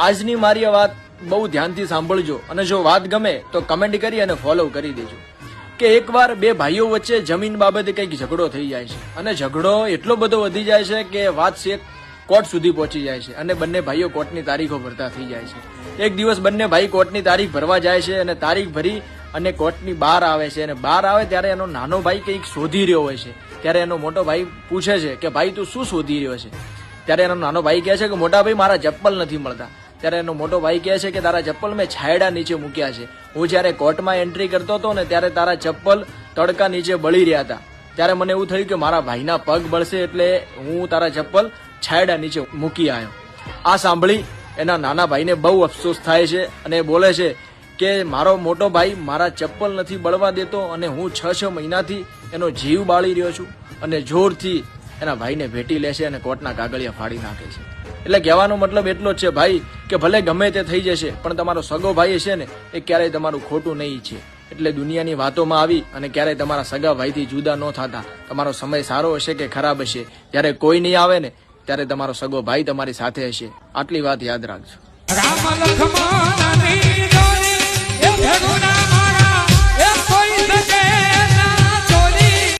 આજની મારી વાત બહુ ધ્યાનથી સાંભળજો અને જો વાત ગમે તો કમેન્ટ કરી અને ફોલો કરી દેજો. કે એકવાર બે ભાઈઓ વચ્ચે જમીન બાબતે કંઈક ઝઘડો થઈ જાય છે. અને ઝઘડો એટલો બધો વધી જાય છે કે વાત શેખ કોર્ટ સુધી પહોંચી જાય છે અને બંને ભાઈઓ કોર્ટની તારીખો ભરતા થઈ જાય છે. એક દિવસ બંને ભાઈ કોર્ટની તારીખ ભરવા જાય છે અને તારીખ ભરી અને કોર્ટની બહાર આવે છે. અને બહાર આવે ત્યારે એનો નાનો ભાઈ કંઈક શોધી રહ્યો હોય છે. ત્યારે એનો મોટો ભાઈ પૂછે છે કે, ભાઈ, તું શું શોધી રહ્યો છે? ત્યારે એનો નાનો ભાઈ કહે છે કે, મોટા ભાઈ, મારા ચપ્પલ નથી મળતા. ત્યારે એનો મોટો ભાઈ કહે છે કે તારા ચપ્પલ મેં છાયડા નીચે મૂક્યા છે. હું જ્યારે કોર્ટમાં એન્ટ્રી કરતો હતો ને ત્યારે તારા ચપ્પલ તડકા નીચે બળી રહ્યા હતા. ત્યારે મને એવું થયું કે મારા ભાઈના પગ બળશે એટલે હું તારા ચપ્પલ છાયડા નીચે મૂકી આવ્યો આ સાંભળી એના નાના ભાઈને બહુ અફસોસ થાય છે અને બોલે છે કે મારો મોટો ભાઈ મારા ચપ્પલ નથી બળવા દેતો અને હું છ છ મહિનાથી એનો જીવ બાળી રહ્યો છું અને જોરથી એના ભાઈને ભેટી લે છે અને કોર્ટના કાગળિયા ફાડી નાખે છે. એટલે કહેવાનો મતલબ એટલો જ છે, ભાઈ, કે ભલે ગમે તે થઈ જશે, પણ તમારો સગો ભાઈ છે ને, એ ક્યારેય તમારું ખોટું નહીં છે એટલે દુનિયાની વાતોમાં આવી અને ક્યારેય તમારા સગા ભાઈથી જુદા ન થતા. તમારો સમય સારો હશે કે ખરાબ હશે? જ્યારે કોઈ નહીં આવે ને, ત્યારે તમારો સગો ભાઈ તમારી સાથે હશે. આટલી વાત યાદ રાખજો.